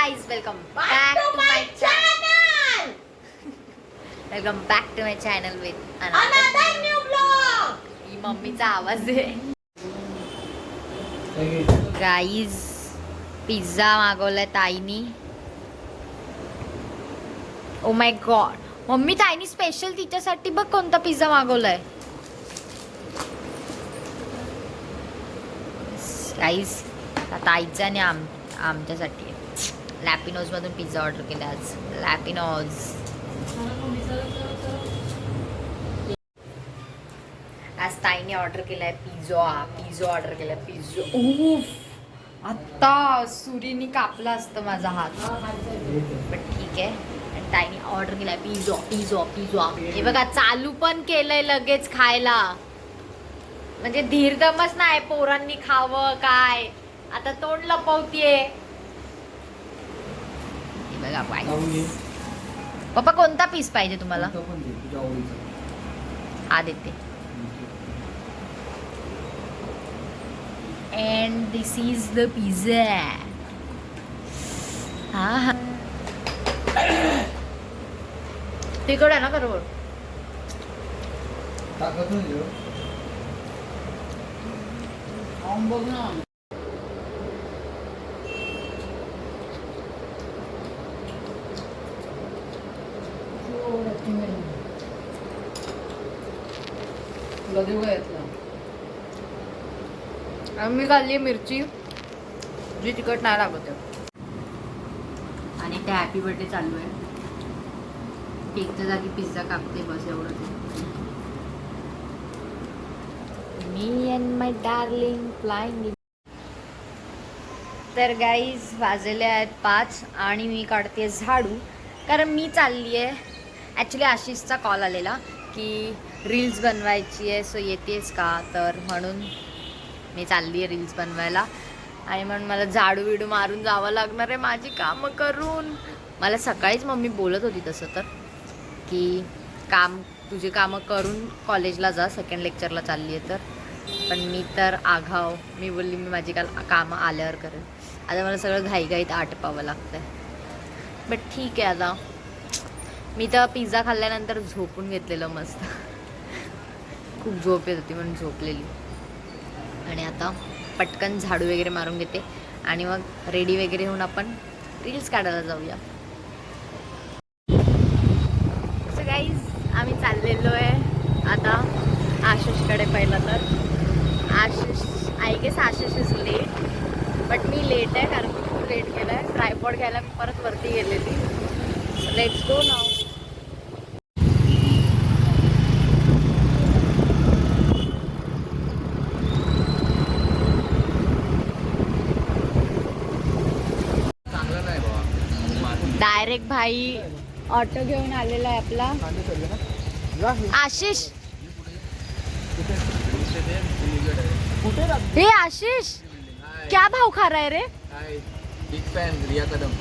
Guys welcome back to my channel welcome back to my channel with ही मम्मीचा आवाज आहे. Guys pizza मागवलाय ताईनी. ओ माय गॉड मम्मी ताईनी स्पेशल तिच्यासाठी बघ कोणता पिझ्झा मागवलाय. गाईज ताईचा आणि आम आमच्यासाठी. लॅपिनोज मधून पिझ्झा ऑर्डर केला आज. लॅपिनोज. आज ताईने ऑर्डर केलाय पिझ्झा. पिझ्झा ऑर्डर केलाय. पिझ्झा. उफ! आत्ता सुरीने कापला असतं माझा हात. पण ठीक आहे. आणि ताईने ऑर्डर केलाय पिझ्झा. Pizza pizza. हे बघा चालू पण केलंय लगेच खायला. म्हणजे धीरदमच नाही पोरांनी खावं काय. आता तोंड लपवतीये. बघा बाय पप्पा कोणता पीस पाहिजे तुम्हाला? हा देते and this is the pizza हा हा. तिकड आहे ना बरोबर? आणि मी खाल्ली मिरची जी तिखट नाही लागत. आणि ते हॅपी बर्थडे चालू आहे. केकच्या जागी पिझ्झा कापते बस एवढंच मी अँड माय डार्लिंग फ्लाइंग तर गाईज वाजले आहेत पाच आणि मी काढते झाडू. कारण मी चालली आहे ॲक्च्युली आशिषचा कॉल आलेला की रील्स बनवायची आहे सो येतेस का? तर म्हणून मी चालली आहे रील्स बनवायला. आणि म्हणून मला झाडू बिडू मारून जावं लागणार आहे माझी कामं करून. मला सकाळीच मम्मी बोलत होती तसं तर की काम तुझी कामं करून कॉलेजला जा सेकंड लेक्चरला चालली आहे तर. पण मी तर आघाव मी बोलली मी माझी काल कामं आल्यावर करेन. आता मला सगळं घाईघाईत आटपावं लागतं आहे बट ठीक आहे आता. मी तर पिझ्झा खाल्ल्यानंतर झोपून घेतलेलं मस्त. खूप झोप येत होती म्हणून झोपलेली. आणि आता पटकन झाडू वगैरे मारून घेते. आणि मग रेडी वगैरे होऊन आपण रील्स काढायला जाऊया. सो गाईज आम्ही चाललेलो आहे आता आशिषकडे पहिलं तर. Ashish I guess Ashish is late but me late आहे कारण की खूप लेट केलं आहे ट्रायपॉड घ्यायला मी परत वरती गेलेली. लेट्स गो नाव चांगलं नाही बाबा डायरेक्ट भाई ऑटो घेऊन आलेला आहे आपला. आशिष. हे आशिष क्या भाव खा रहा है रे? बिग फॅन रिया कदम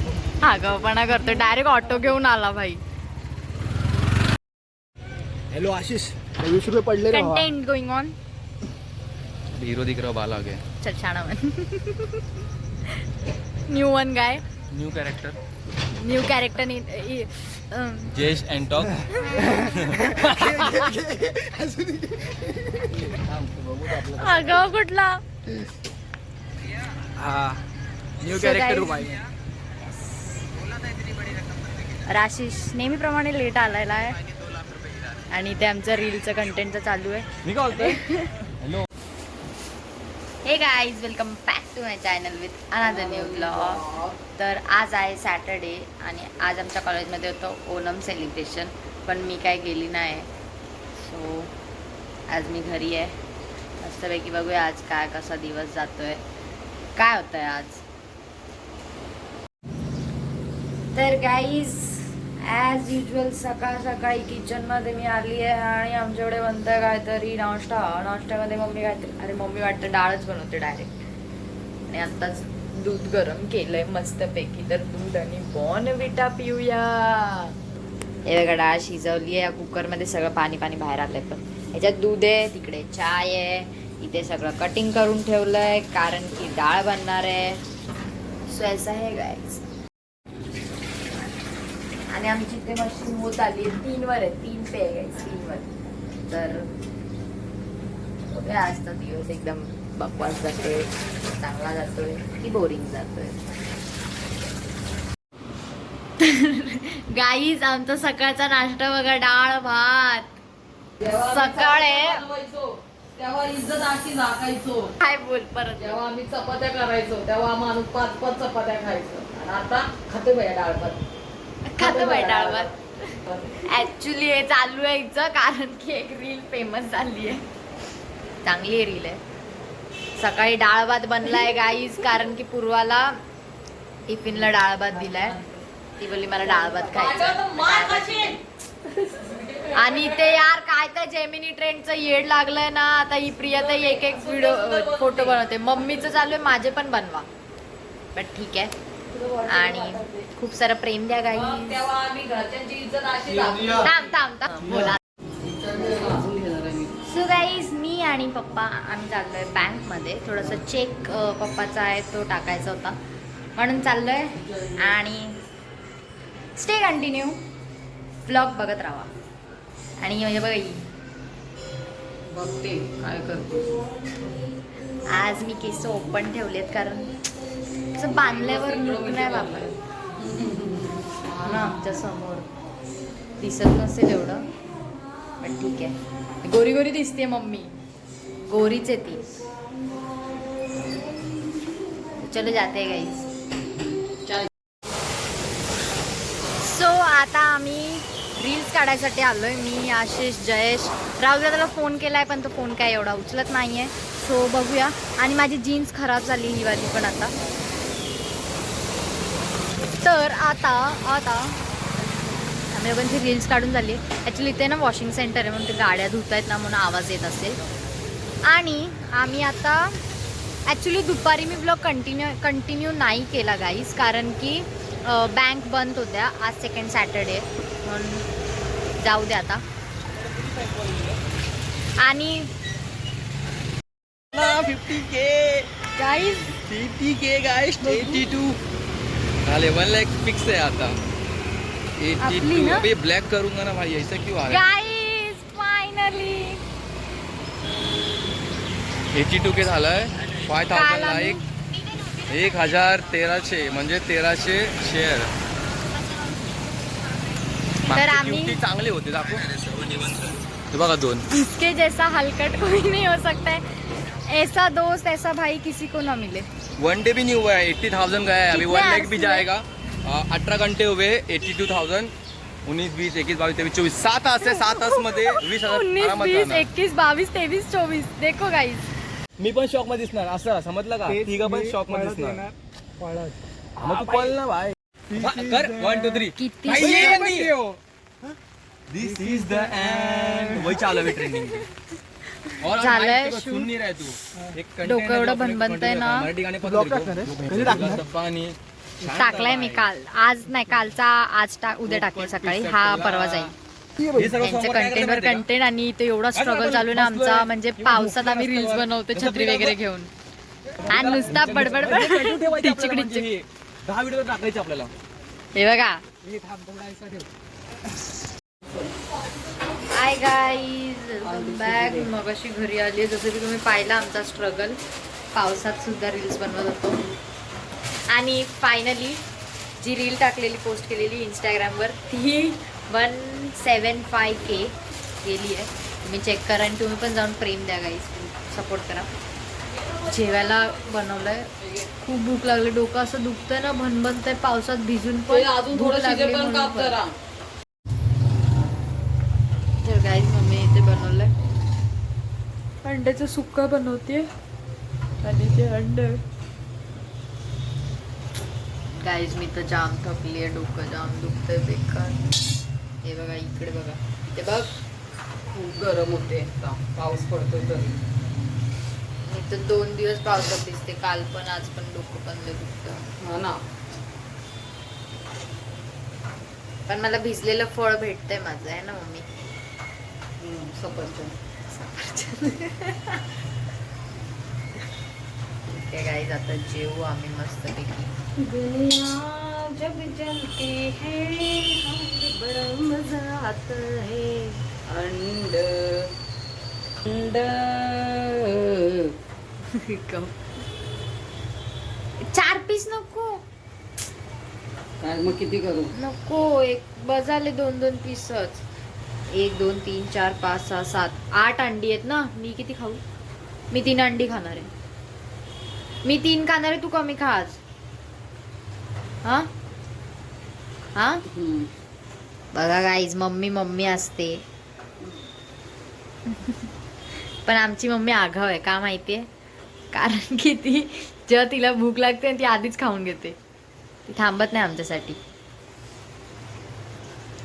आगाऊपणा करतो डायरेक्ट ऑटो घेऊन आला भाई. हॅलो आशिष. वीस रुपये पडले. कंटेंट गोइंग ऑन हीरो दिख रहा बाल आगे. चल छाना one new one guy new character new character Jaish and talk. आगाव कुठला? हा. न्यू So कॅरेक्टर राशिष नेहमीप्रमाणे लेट आलेला आहे. आणि ते आमचं रीलचं कंटेंटचं चालू आहे. मी काय बोलतोय? Hello hey guys welcome back to my channel with another new blog तर आज आहे सॅटर्डे आणि आज आमच्या कॉलेजमध्ये होतं ओणम सेलिब्रेशन पण मी काय गेली नाही. सो आज मी घरी आहे. मस्तपैकी बघूया आज काय कसा दिवस जातोय. काय होतं आहे आज? तर गाईज ॲज युजल सकाळ सकाळी किचनमध्ये मी आली आहे आणि आमच्याकडे बनतं काहीतरी नाश्ता. नाश्त्यामध्ये मम्मी काहीतरी अरे मम्मी वाटतं डाळच बनवते डायरेक्ट आणि आत्ताच दूध गरम केलंय मस्तपैकी. तर दूध आणि बॉर्नविटा पिऊया. हे बघा डाळ शिजवली आहे. या कुकरमध्ये सगळं पाणी पाणी बाहेर आलंय पण. ह्याच्यात दूध आहे तिकडे चाय आहे. इथे सगळं कटिंग करून ठेवलंय कारण की डाळ बनणार आहे. सो ऐसा आहे गाय आणि आमची इथे मशीन होत आली आहे. तीनवर आहे. तीन पे आहे guys, तीनवर. तर बघूया असतात दिवस एकदम बकवास जातोय चांगला जातोय की बोरिंग जातोय? गाईज आमचा सकाळचा नाश्ता बघा डाळ भात. सकाळ आहे तेव्हा इज्जत अशी दाखायचो काय बोल परत. जेव्हा आम्ही चपात्या करायचो तेव्हा माणूस पाच पाच चपात्या खायचो. आणि आता खाते बाया डाळ भात. खातो बाई डाळ भात. ऍक्च्युली हे चालू आहे हिचं कारण की एक रील फेमस झाली आहे. चांगली रील आहे. सकाळी डाळ भात बनलाय गाईज कारण की पूर्वाला टिफिनला डाळ भात दिलाय. ती बोलली मला डाळ भात खायचा आणि ते यार काय तर जेमिनी ट्रेंडचं येड लागलंय ना. आता ही प्रिया तर एक एक व्हिडिओ फोटो बनवते. मम्मीचं चालू आहे माझे पण बनवा. बट ठीक आहे. आणि खूप सारं प्रेम द्या गाई. थांब थांब थांब. बोला. सो गाईज आणि पप्पा आम्ही चाललोय बँकमध्ये थोडंसं चेक पप्पाचा आहे तो टाकायचा होता. म्हणून चाललोय आणि स्टे कंटिन्यू ब्लॉग बघत राहा. आणि हे बघा बघते काय करतो. आज मी केस ओपन ठेवलेत कारण असं बांधल्यावर लुक नाही बाबा ना. आमच्यासमोर. दिसत नसेल एवढं. पण ठीक आहे. गोरी गोरी दिसते मम्मी. गोरीच आहे ती. चलो जाते गाईज सो आता आम्ही रील्स काढायसाठी आलोय. मी आशिष जयेश. राहुल दादाला फोन केलाय पण तो फोन काय एवढा उचलत नाहीये. सो बघूया. आणि माझी जीन्स खराब झाली ही वाली पण आता. तर आता आता आम्ही लोकांची रील्स काढून झाली. ॲक्च्युली इथे ना वॉशिंग सेंटर आहे म्हणून ते गाड्या धुत आहेत ना म्हणून आवाज येत असेल. आणि आम्ही आता ॲक्च्युली दुपारी मी ब्लॉग कंटिन्यू कंटिन्यू नाही केला गाईज कारण की बँक बंद होत्या आज सेकंड सॅटर्डे म्हणून जाऊ दे आता. आणि fifty K guys fifty K guys eighty two हाँ वन लैख फिक्स है आता. Eighty two? अभी ब्लैक करूंगा ना भाई ऐसा क्यों आ रहा गाईज फायनली है एटी टू के झालंय. फाय काल थाउजंडला आम्ही- एक एक हजार तेराशे म्हणजे तेराशे शेअर तर आम्ही- किमती चांगले होते दाखव. हे बघा दोन. इसके जैसा हलकट कोई नहीं हो सकता है। ऐसा दोस्त ऐसा भाई किसी को ना मिले। वन डे भी नहीं हुआ है एट्टी थाउजेंड गया है। अभी वन लैख भी? जाएगा। अठारह घंटे हुए एट्टी टू थाउजंड उन्नीस बीस एकवीस बावीस तेवीस चोवीस सात तास आहे सात तासमध्ये वीस हजार उन्नीस बीस. इक्कीस बावीस तेवीस चौबीस। देखो गाईज मी पण शॉकमध्ये दिसणार असं समजलं का? तेच तिघं पण मी शॉकमध्ये पळत दिसणार. येणार, पळत. मग तू पळ ना भाई. हा, कर. वन टू थ्री किती. दिस इज द एंड वही चालू है ट्रेंडिंग और झालंय shoot. सुन नहीं रहा है. तू एक content डोकं आहे एवढं भणभणतंय continue ना. करतो. मराठी गाणे Block टाकणार आहे? कधी टाकणार? पाणी टाकलाय मी काल. आज नाही कालचा आज टाक उद्या टाकेल सकाळी. हा परवा जाईल. कंटेंट आहे कंटेंट आणि इथे एवढा स्ट्रगल चालू आहे ना आमचा. म्हणजे पावसात आम्ही रील्स बनवतो छत्री वगैरे घेऊन. आणि नुसता बडबड म्हणजे हे. दहा व्हिडिओ टाकायचे आपल्याला. हे बघा. हाय गाईज बॅग मग अशी घरी आली जसं की तुम्ही पाहिला आमचा स्ट्रगल पावसात सुद्धा रील्स बनवत होतो. आणि फायनली जी रील टाकलेली पोस्ट केलेली इंस्टाग्रामवर ती वन सेवन फाय के गेली आहे. तुम्ही चेक करा आणि तुम्ही पण जाऊन प्रेम द्या गाईज सपोर्ट करा. जेवायला बनवलंय. खूप भूक लागली. डोकं असं दुखतंय ना भनभनतंय. पावसात भिजून पण तर गाईज मम्मी इथे बनवलंय. अंड्याचं सुक्का बनवते आणि ते अंड. गाईज मी तर जाम थकली आहे डोकं जाम दुखतंय बेकार. हे बघा इकडे बघा. इथे बघ. खूप गरम होते आता. पाऊस पडतोय तरी. मी तर दोन दिवस पावसात दिसते काल पण आज पण डोकं पण दुखतं हा ना. पण मला भिजलेलं फळ भेटतंय माझं आहे ना मम्मी? हम्म, सफरचंद. ठीक आहे गाईज आता जेवू आम्ही मस्तपैकी. जब जलती है हाय बड़ा मजा आता है अंड अंड चार पीस नको. काय मग किती करू? नको एक बजाले दोन दोन पीसच. एक दोन तीन चार पाच सहा सात आठ अंडी आहेत ना मी किती खाऊ? मी तीन अंडी खाणार आहे. मी तीन खाणार आहे तू कमी खा आज. हा? हा? बघा गाईज मम्मी मम्मी असते. पण आमची मम्मी आघाव आहे का माहितीये? कारण की ती जेव्हा तिला भूक लागते ती आधीच खाऊन घेते. ती थांबत नाही आमच्यासाठी.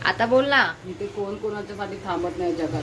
आता बोल ना. इथे कोण कोणाच्यासाठी थांबत नाही जगात?